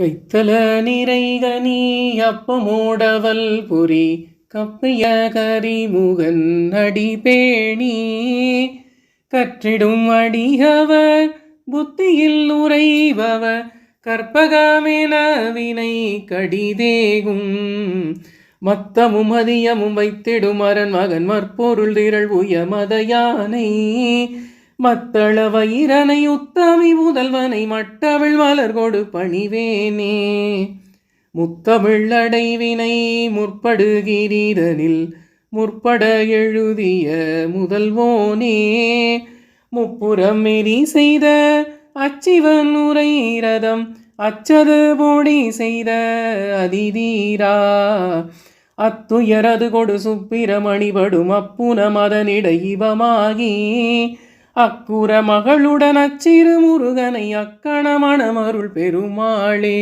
கைத்தல நிறைகனி அப்பமோடவல் புரி கப்பிய கரிமுகன் அடிபேணி கற்றிடும் அடியவர் புத்தியில் உறைபவர் கற்பகமென வினை கடிதேகும். மத்தமும் அதியமும் வைத்திடும் அரண் மகன் மற்பொருள் திரள் உயமத யானை. மத்தள வயிரனை உத்தமி முதல்வனை மட்டவிழ் மலர் கொடு பணிவேனே. முத்தமிழ் அடைவினை முற்படுகிறீரனில் முற்பட எழுதிய முதல்வோனே. முப்புறம் மெறி செய்த அச்சிவன் உரைரதம் அச்சது போடி செய்த அதிதீரா. அத்துயரது கொடு சுப்பிரமணிபடும் அப்புன மதனிடை இவமாகி அக்குற மகளுடன் அச்சிறு முருகனை அக்கண மணமருள் பெருமாளே.